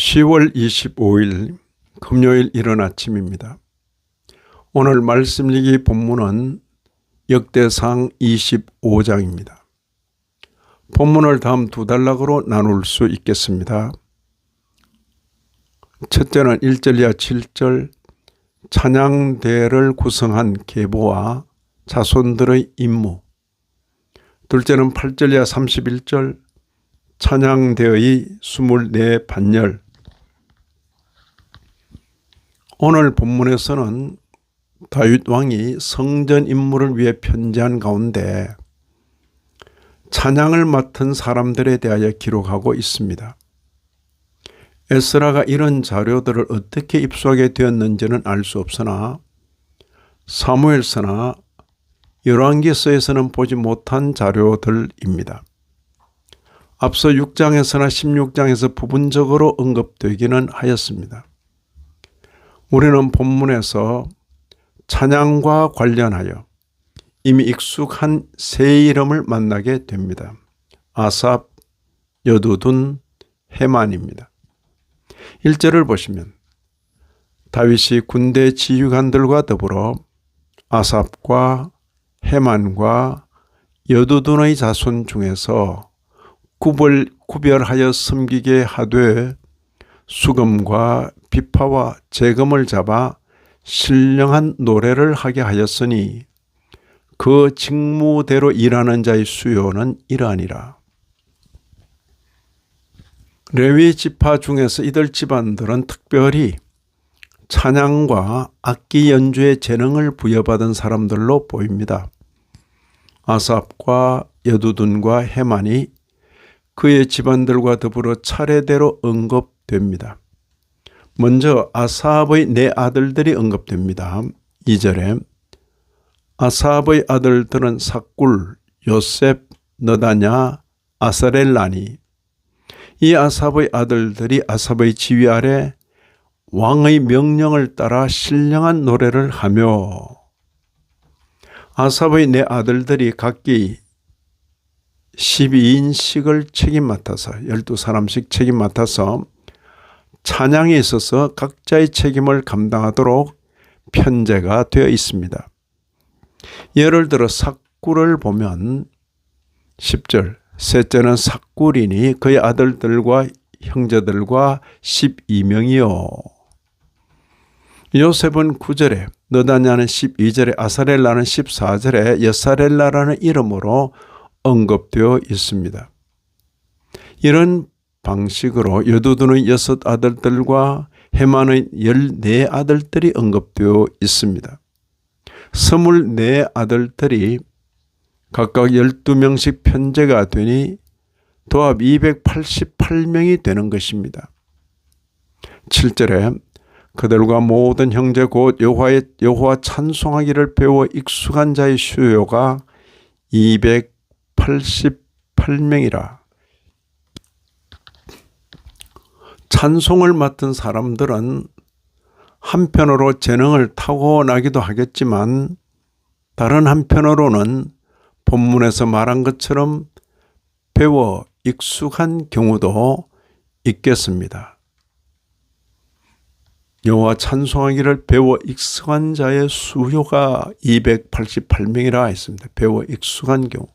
10월 25일 금요일 이른 아침입니다. 오늘 말씀 읽기 본문은 역대상 25장입니다. 본문을 다음 두 단락으로 나눌 수 있겠습니다. 첫째는 1절 이하 7절 찬양대를 구성한 계보와 자손들의 임무 둘째는 8절 이하 31절 찬양대의 24 반열 오늘 본문에서는 다윗 왕이 성전 임무를 위해 편지한 가운데 찬양을 맡은 사람들에 대하여 기록하고 있습니다. 에스라가 이런 자료들을 어떻게 입수하게 되었는지는 알 수 없으나 사무엘서나 열왕기서에서는 보지 못한 자료들입니다. 앞서 6장에서나 16장에서 부분적으로 언급되기는 하였습니다. 우리는 본문에서 찬양과 관련하여 이미 익숙한 세 이름을 만나게 됩니다. 아삽, 여두둔, 해만입니다. 1절을 보시면 다윗이 군대 지휘관들과 더불어 아삽과 해만과 여두둔의 자손 중에서 구별, 구별하여 섬기게 하되 수금과 비파와 재금을 잡아 신령한 노래를 하게 하였으니 그 직무대로 일하는 자의 수요는 이러하니라. 레위 지파 중에서 이들 집안들은 특별히 찬양과 악기 연주의 재능을 부여받은 사람들로 보입니다. 아삽과 여두둔과 해만이 그의 집안들과 더불어 차례대로 언급됩니다. 먼저 아사압의 네 아들들이 언급됩니다. 2절에 아사압의 아들들은 사꿀, 요셉, 너다냐, 아사렐라니 이 아삽의 아들들이 아삽의 지휘 아래 왕의 명령을 따라 신령한 노래를 하며 아삽의 네 아들들이 각기 12인씩을 책임 맡아서 12사람씩 책임 맡아서 찬양에 있어서 각자의 책임을 감당하도록 편제가 되어 있습니다. 예를 들어 삭구를 보면 10절 셋째는 삭구리니 그의 아들들과 형제들과 12명이요. 요셉은 9절에 너다냐는 12절에 아사렐라는 14절에 여사렐라라는 이름으로 언급되어 있습니다. 이런 방식으로 여두둔의 여섯 아들들과 해만의 열네 아들들이 언급되어 있습니다. 스물네 아들들이 각각 12명씩 편제가 되니 도합 288명이 되는 것입니다. 7절에 그들과 모든 형제 곧 여호와의 여호와 찬송하기를 배워 익숙한 자의 수요가 288명이라 찬송을 맡은 사람들은 한편으로 재능을 타고나기도 하겠지만 다른 한편으로는 본문에서 말한 것처럼 배워 익숙한 경우도 있겠습니다. 여호와 찬송하기를 배워 익숙한 자의 수요가 288명이라 했습니다. 배워 익숙한 경우.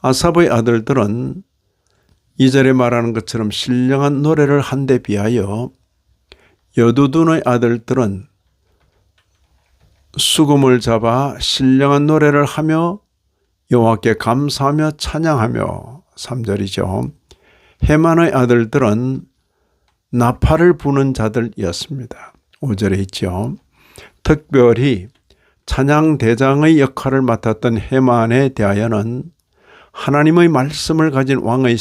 아삽의 아들들은 이절에 말하는 것처럼 신령한 노래를 한데 비하여 여두둔의 아들들은 수금을 잡아 신령한 노래를 하며 여호와께 감사하며 찬양하며 3절이죠. 해만의 아들들은 나팔을 부는 자들이었습니다. 5절에 있죠. 특별히 찬양 대장의 역할을 맡았던 해만에 대하여는 하나님의 말씀을 가진 왕의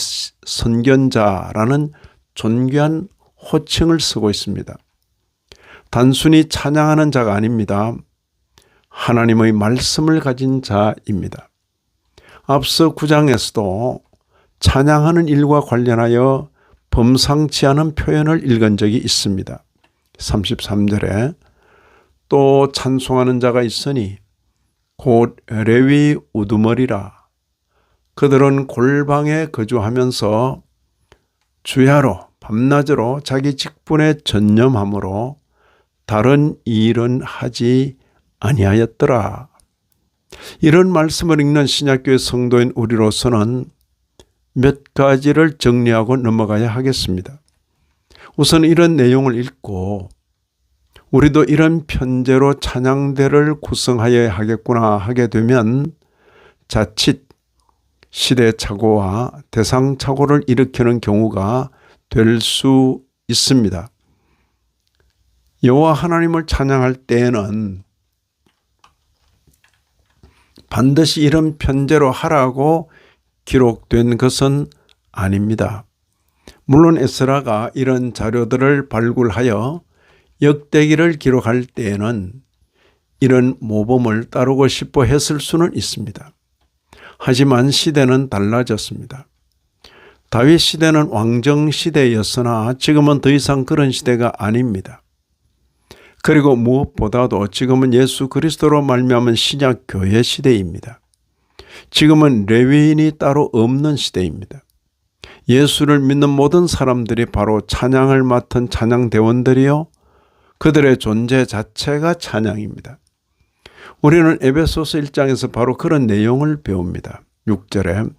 선견자라는 존귀한 호칭을 쓰고 있습니다. 단순히 찬양하는 자가 아닙니다. 하나님의 말씀을 가진 자입니다. 앞서 9장에서도 찬양하는 일과 관련하여 범상치 않은 표현을 읽은 적이 있습니다. 33절에 또 찬송하는 자가 있으니 곧 레위 우두머리라 그들은 골방에 거주하면서 주야로 밤낮으로 자기 직분에 전념함으로 다른 일은 하지 아니하였더라. 이런 말씀을 읽는 신약교회 성도인 우리로서는 몇 가지를 정리하고 넘어가야 하겠습니다. 우선 이런 내용을 읽고 우리도 이런 편제로 찬양대를 구성하여야 하겠구나 하게 되면 자칫 시대착오와 대상착오를 일으키는 경우가 될 수 있습니다. 여호와 하나님을 찬양할 때에는 반드시 이런 편제로 하라고 기록된 것은 아닙니다. 물론 에스라가 이런 자료들을 발굴하여 역대기를 기록할 때에는 이런 모범을 따르고 싶어 했을 수는 있습니다. 하지만 시대는 달라졌습니다. 다윗 시대는 왕정 시대였으나 지금은 더 이상 그런 시대가 아닙니다. 그리고 무엇보다도 지금은 예수 그리스도로 말미암은 신약 교회 시대입니다. 지금은 레위인이 따로 없는 시대입니다. 예수를 믿는 모든 사람들이 바로 찬양을 맡은 찬양 대원들이요 그들의 존재 자체가 찬양입니다. 우리는 에베소서 1장에서 바로 그런 내용을 배웁니다. 6절에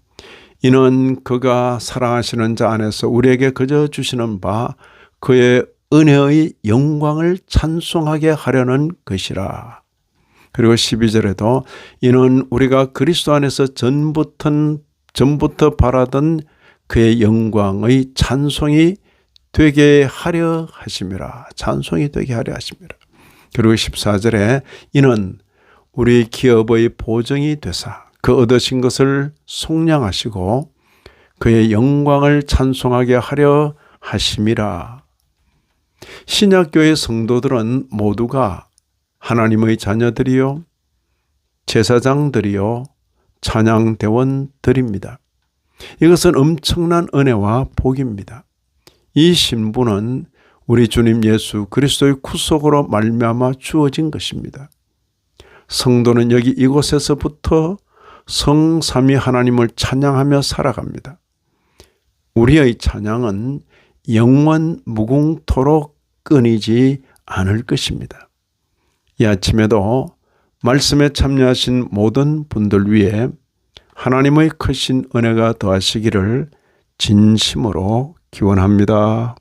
이는 그가 사랑하시는 자 안에서 우리에게 그저 주시는 바 그의 은혜의 영광을 찬송하게 하려는 것이라. 그리고 12절에도 이는 우리가 그리스도 안에서 전부터 전부터 바라던 그의 영광의 찬송이 되게 하려 하심이라. 찬송이 되게 하려 하심이라. 그리고 14절에 이는 우리 기업의 보정이 되사 그 얻으신 것을 속량하시고 그의 영광을 찬송하게 하려 하심이라. 신약교의 성도들은 모두가 하나님의 자녀들이요, 제사장들이요, 찬양대원들입니다. 이것은 엄청난 은혜와 복입니다. 이 신분은 우리 주님 예수 그리스도의 구속으로 말미암아 주어진 것입니다. 성도는 여기 이곳에서부터 성삼위 하나님을 찬양하며 살아갑니다. 우리의 찬양은 영원 무궁토록 끊이지 않을 것입니다. 이 아침에도 말씀에 참여하신 모든 분들 위해 하나님의 크신 은혜가 더하시기를 진심으로 기원합니다.